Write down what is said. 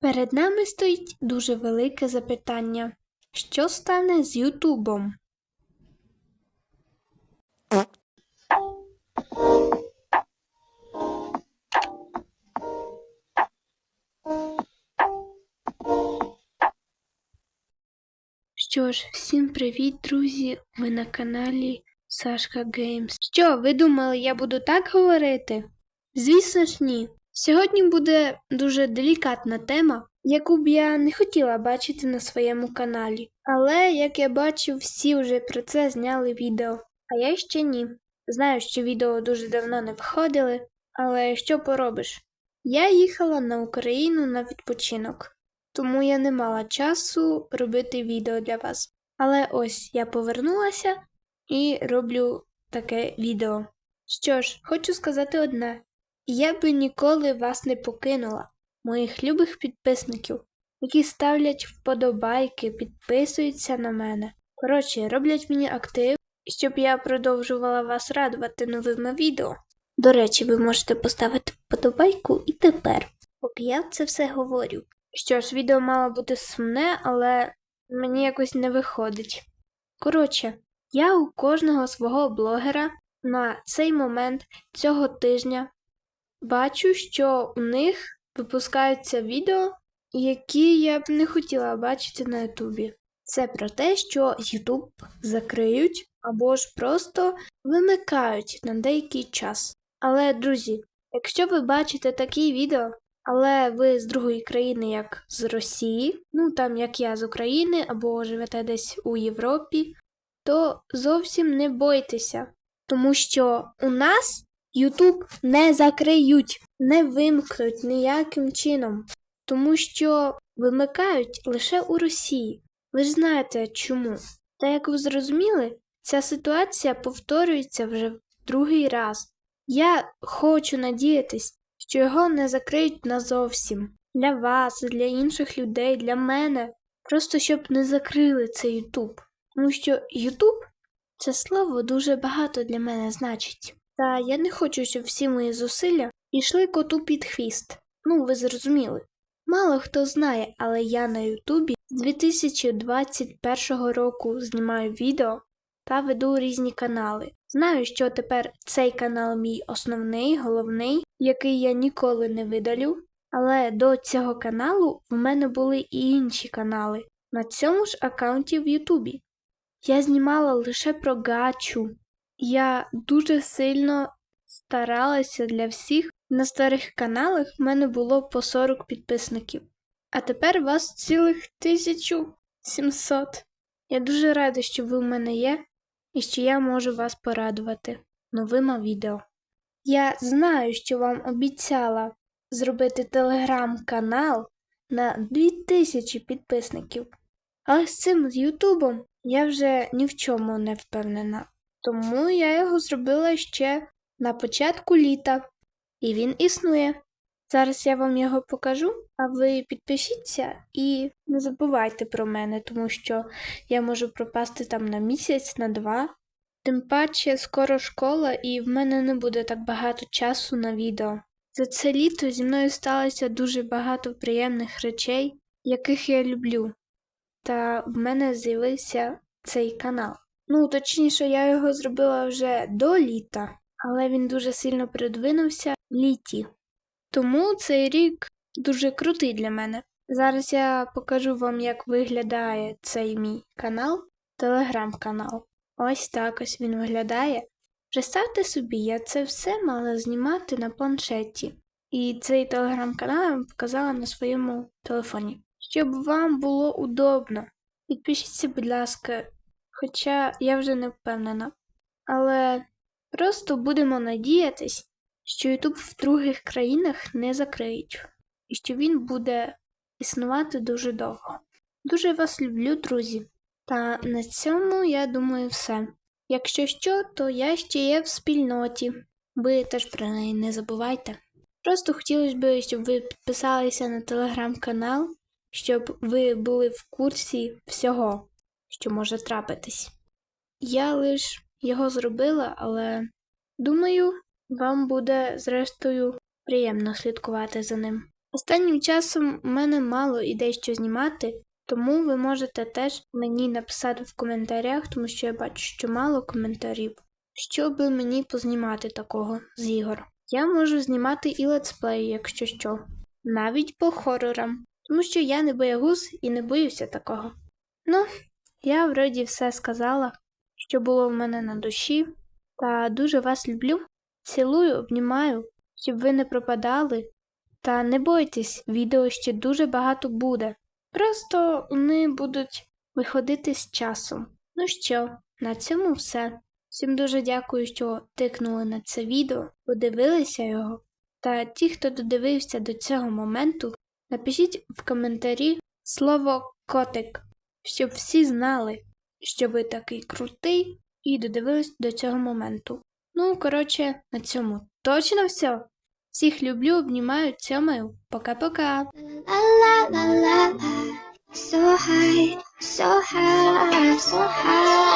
Перед нами стоїть дуже велике запитання. Що стане з Ютубом? Що ж, всім привіт, друзі! Ви на каналі Сашка Геймс. Що, ви думали, я буду так говорити? Звісно ж, ні. Сьогодні буде дуже делікатна тема, яку б я не хотіла бачити на своєму каналі. Але, як я бачу, всі вже про це зняли відео, а я ще ні. Знаю, що відео дуже давно не виходили, але що поробиш? Я їхала на Україну на відпочинок, тому я не мала часу робити відео для вас. Але ось я повернулася і роблю таке відео. Що ж, хочу сказати одне: я би ніколи вас не покинула, моїх любих підписників, які ставлять вподобайки, підписуються на мене. Коротше, роблять мені актив, щоб я продовжувала вас радувати новими відео. До речі, ви можете поставити вподобайку і тепер, поки я це все говорю. Що ж, відео мало бути сумне, але мені якось не виходить. Коротше, я у кожного свого блогера на цей момент цього тижня бачу, що у них випускаються відео, які я б не хотіла бачити на Ютубі. Це про те, що Ютуб закриють або ж просто вимикають на деякий час. Але, друзі, якщо ви бачите такі відео, але ви з другої країни, як з Росії, ну там як я з України, або живете десь у Європі, то зовсім не бойтеся, тому що у нас Ютуб не закриють, не вимкнуть ніяким чином, тому що вимикають лише у Росії. Ви ж знаєте чому. Та як ви зрозуміли, ця ситуація повторюється вже в другий раз. Я хочу надіятись, що його не закриють назовсім. Для вас, для інших людей, для мене. Просто щоб не закрили цей Ютуб. Тому що Ютуб це слово дуже багато для мене значить. Та я не хочу, щоб всі мої зусилля йшли коту під хвіст. Ну, ви зрозуміли. Мало хто знає, але я на Ютубі з 2021 року знімаю відео та веду різні канали. Знаю, що тепер цей канал мій основний, головний, який я ніколи не видалю. Але до цього каналу в мене були і інші канали на цьому ж аккаунті в Ютубі. Я знімала лише про гачу. Я дуже сильно старалася для всіх. На старих каналах в мене було по 40 підписників, а тепер вас цілих 1700. Я дуже рада, що ви в мене є і що я можу вас порадувати новими відео. Я знаю, що вам обіцяла зробити телеграм-канал на 2000 підписників, але з цим з Ютубом я вже ні в чому не впевнена. Тому я його зробила ще на початку літа, і він існує. Зараз я вам його покажу, а ви підпишіться і не забувайте про мене, тому що я можу пропасти там на місяць, на два. Тим паче скоро школа, і в мене не буде так багато часу на відео. За це літо зі мною сталося дуже багато приємних речей, яких я люблю. Та в мене з'явився цей канал. Ну, точніше, я його зробила вже до літа, але він дуже сильно придвинувся в літі. Тому цей рік дуже крутий для мене. Зараз я покажу вам, як виглядає цей мій канал, телеграм-канал. Ось так ось він виглядає. Представте собі, я це все мала знімати на планшеті. І цей телеграм-канал я вам показала на своєму телефоні. Щоб вам було удобно. Підпишіться, будь ласка, хоча я вже не впевнена. Але просто будемо надіятись, що YouTube в других країнах не закриють, і що він буде існувати дуже довго. Дуже вас люблю, друзі. Та на цьому я думаю все. Якщо що, то я ще є в спільноті. Ви теж про неї не забувайте. Просто хотілося б, щоб ви підписалися на телеграм-канал, щоб ви були в курсі всього, що може трапитись. Я лиш його зробила, але думаю, вам буде зрештою приємно слідкувати за ним. Останнім часом у мене мало ідей, що знімати, тому ви можете теж мені написати в коментарях, тому що я бачу, що мало коментарів. Що би мені познімати такого з ігор? Я можу знімати і летсплеї, якщо що, навіть по хорорам, тому що я не боягуз і не боюся такого. Ну, я вроді все сказала, що було в мене на душі, та дуже вас люблю. Цілую, обнімаю, щоб ви не пропадали. Та не бойтесь, відео ще дуже багато буде. Просто вони будуть виходити з часом. Ну що, на цьому все. Всім дуже дякую, що тикнули на це відео, подивилися його. Та ті, хто додивився до цього моменту, напишіть в коментарі слово котик, щоб всі знали, що ви такий крутий і додивились до цього моменту. Ну, коротше, на цьому точно все. Всіх люблю, обнімаю, цьомаю. Пока-пока. So high, so high, so high.